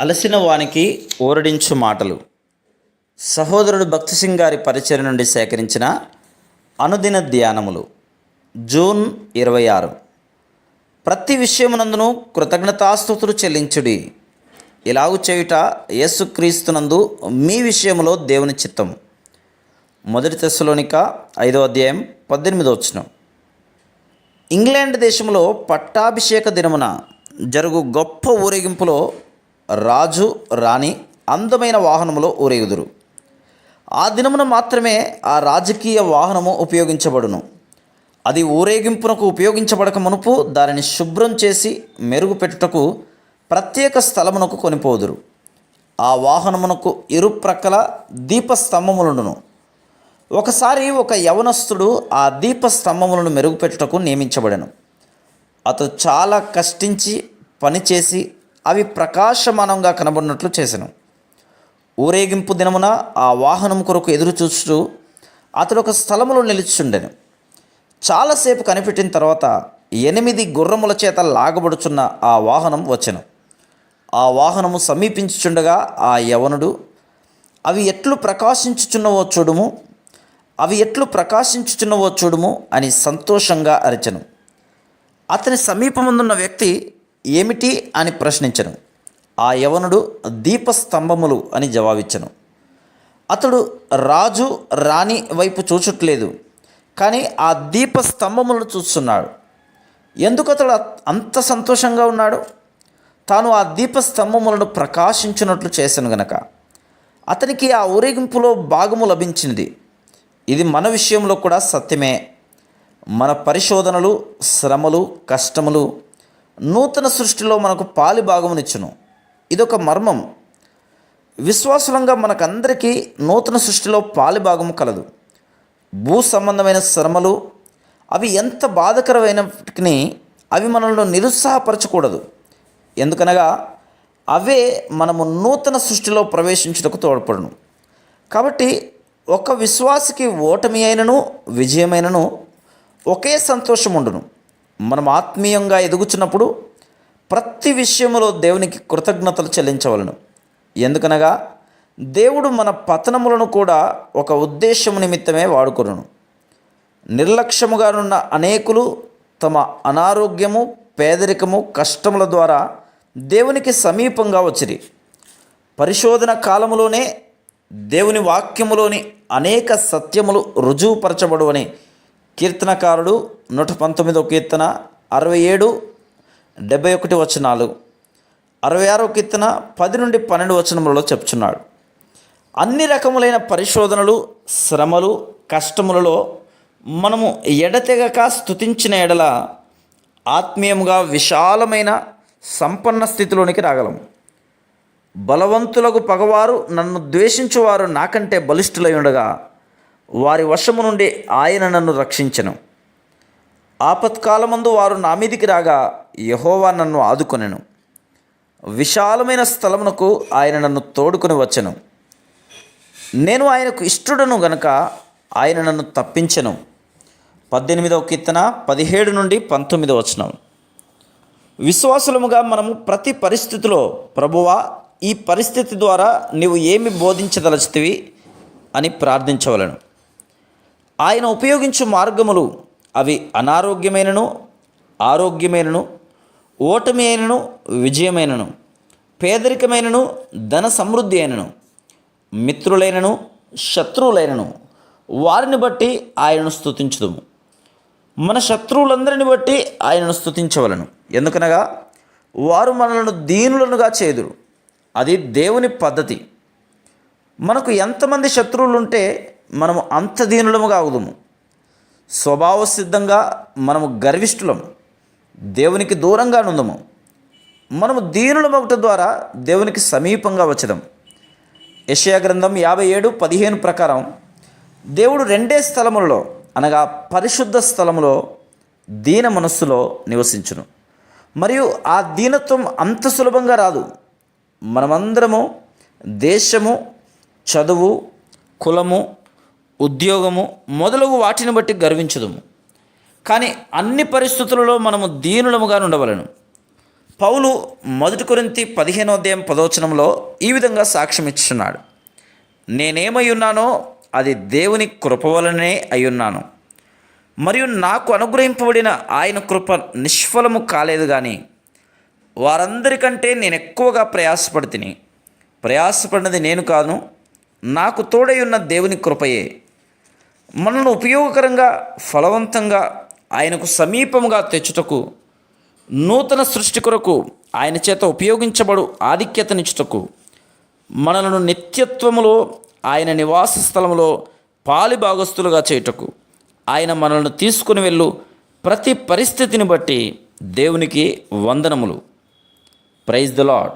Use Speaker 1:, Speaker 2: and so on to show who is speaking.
Speaker 1: అలసిన వానికి ఊరడించు మాటలు. సహోదరుడు భక్తి సింగ్ గారి పరిచయం నుండి సేకరించిన అనుదిన ధ్యానములు. జూన్ ఇరవై ఆరు ప్రతి విషయమునందును కృతజ్ఞతాస్తుతులు చెల్లించుడి. ఇలాగు చేయుట యేసుక్రీస్తునందు మీ విషయములో దేవుని చిత్తం. మొదటి దశలోనిక ఐదో అధ్యాయం పద్దెనిమిదో వచ్చిన ఇంగ్లాండ్ దేశంలో పట్టాభిషేక దినమున జరుగు గొప్ప ఊరేగింపులో రాజు రాణి అందమైన వాహనములో ఊరేగుదురు. ఆ దినమున మాత్రమే ఆ రాజకీయ వాహనము ఉపయోగించబడును. అది ఊరేగింపునకు ఉపయోగించబడక మునుపు దానిని శుభ్రం చేసి మెరుగుపెట్టుటకు ప్రత్యేక స్థలమునకు కొనిపోదురు. ఆ వాహనమునకు ఇరు ప్రక్కల దీపస్తంభములను ఒకసారి ఒక యవనస్తుడు ఆ దీపస్తంభములను మెరుగుపెట్టుటకు నియమించబడను. అతడు చాలా కష్టించి పనిచేసి అవి ప్రకాశమానంగా కనబడినట్లు చేసెను. ఊరేగింపు దినమున ఆ వాహనం కొరకు ఎదురు చూస్తూ అతడు ఒక స్థలములో నిలుచుండెను. చాలాసేపు కనిపెట్టిన తర్వాత ఎనిమిది గుర్రముల చేత లాగబడుచున్న ఆ వాహనం వచ్చెను. ఆ వాహనము సమీపించుచుండగా ఆ యవనుడు అవి ఎట్లు ప్రకాశించుచున్నవో చూడుము అవి ఎట్లు ప్రకాశించుచున్నవో చూడుము అని సంతోషంగా అరిచెను. అతని సమీపముందున్న వ్యక్తి ఏమిటి అని ప్రశ్నించను. ఆ యవనుడు దీపస్తంభములు అని జవాబిచ్చను. అతడు రాజు రాణి వైపు చూచట్లేదు కానీ ఆ దీపస్తంభములను చూస్తున్నాడు. ఎందుకు అతడు అంత సంతోషంగా ఉన్నాడు? తాను ఆ దీపస్తంభములను ప్రకాశించినట్లు చేశాను గనక. అతనికి ఆ ఊరేగింపులో భాగము లభించింది ఇది మన విషయంలో కూడా సత్యమే. మన పరిశోధనలు శ్రమలు కష్టములు నూతన సృష్టిలో మనకు పాలి భాగమునిచ్చును ఇదొక మర్మం. విశ్వాసులంగా మనకందరికీ నూతన సృష్టిలో పాలి భాగము కలదు. భూ సంబంధమైన శ్రమలు అవి ఎంత బాధకరమైనప్పటికీ అవి మనల్ని నిరుత్సాహపరచకూడదు. ఎందుకనగా అవే మనము నూతన సృష్టిలో ప్రవేశించుటకు తోడ్పడును. కాబట్టి ఒక విశ్వాసికి ఓటమి అయినను విజయమైనను ఒకే సంతోషం ఉండును మనం ఆత్మీయంగా ఎదుగుచున్నప్పుడు ప్రతి విషయంలో దేవునికి కృతజ్ఞతలు చెల్లించవలను. ఎందుకనగా దేవుడు మన పతనములను కూడా ఒక ఉద్దేశము నిమిత్తమే వాడుకొనును. నిర్లక్ష్యముగానున్న అనేకులు తమ అనారోగ్యము పేదరికము కష్టముల ద్వారా దేవునికి సమీపంగా వచ్చిరి. పరిశోధన కాలములోనే దేవుని వాక్యములోని అనేక సత్యములు రుజువుపరచబడు అని కీర్తనకారుడు నూట పంతొమ్మిదో కీర్తన అరవై ఏడు డెబ్బై ఒకటి వచనాలు అరవై ఆరో కీర్తన పది నుండి పన్నెండు వచనములలో చెప్తున్నాడు అన్ని రకములైన పరిశోధనలు శ్రమలు కష్టములలో మనము ఎడతెగక స్థుతించిన ఎడల ఆత్మీయముగా విశాలమైన సంపన్న స్థితిలోనికి రాగలము. బలవంతులకు పగవారు నన్ను ద్వేషించువారు నాకంటే బలిష్ఠులై ఉండగా వారి వశము నుండి ఆయన నన్ను రక్షించను. ఆపత్కాలమందు వారు నా మీదికి రాగా యహోవా నన్ను ఆదుకొనెను. విశాలమైన స్థలమునకు ఆయన నన్ను తోడుకొని వచ్చను. నేను ఆయనకు ఇష్టడను గనక ఆయన నన్ను తప్పించెను. పద్దెనిమిదవ కీర్తన పదిహేడు నుండి పంతొమ్మిదవ వచనం. విశ్వాసులముగా మనము ప్రతి పరిస్థితిలో ప్రభువా ఈ పరిస్థితి ద్వారా నీవు ఏమి బోధించదలచితివి అని ప్రార్థించవలను. ఆయన ఉపయోగించు మార్గములు అవి అనారోగ్యమైనను ఆరోగ్యమైనను ఓటమి అయినను విజయమైనను పేదరికమైనను ధన సమృద్ధి అయినను మిత్రులైనను శత్రువులైనను. వారిని బట్టి ఆయనను స్తుతించుదుము. మన శత్రువులందరిని బట్టి ఆయనను స్థుతించవలను ఎందుకనగా వారు మనలను దీనులనుగా చేదురు. అది దేవుని పద్ధతి. మనకు ఎంతమంది శత్రువులుంటే మనము అంత దీనులముగా అవుదుము స్వభావ సిద్ధంగా మనము గర్విష్ఠులము. దేవునికి దూరంగా నుందము. మనము దీనులమవటం ద్వారా దేవునికి సమీపంగా వచ్చదాం. యషయా గ్రంథం యాభై ఏడు పదిహేను ప్రకారం దేవుడు రెండే స్థలములలో అనగా పరిశుద్ధ స్థలములో దీన మనస్సులో నివసించును. మరియు ఆ దీనత్వం అంత సులభంగా రాదు. మనమందరము దేశము చదువు కులము ఉద్యోగము మొదలగు వాటిని బట్టి గర్వించదుము. కానీ అన్ని పరిస్థితులలో మనము దీనులముగా ఉండవలను పౌలు మొదటి కొరింతి పదిహేనో అధ్యాయం పదవచనంలో ఈ విధంగా సాక్ష్యం ఇచ్చున్నాడు నేనేమై ఉన్నానో అది దేవుని కృప వలనే అయ్యున్నాను మరియు నాకు అనుగ్రహింపబడిన ఆయన కృప నిష్ఫలము కాలేదు కానీ వారందరికంటే నేను ఎక్కువగా ప్రయాసపడి తిని ప్రయాసపడినది నేను కాను నాకు తోడై ఉన్న దేవుని కృపయే. మనను ఉపయోగకరంగా ఫలవంతంగా ఆయనకు సమీపముగా తెచ్చుటకు నూతన సృష్టి కొరకు ఆయన చేత ఉపయోగించబడు ఆధిక్యతనిచ్చుటకు మనలను నిత్యత్వములో ఆయన నివాస స్థలములో పాలి భాగస్థులుగా చేయుటకు ఆయన మనల్ని తీసుకుని వెళ్ళు ప్రతి పరిస్థితిని బట్టి దేవునికి వందనములు. Praise the lord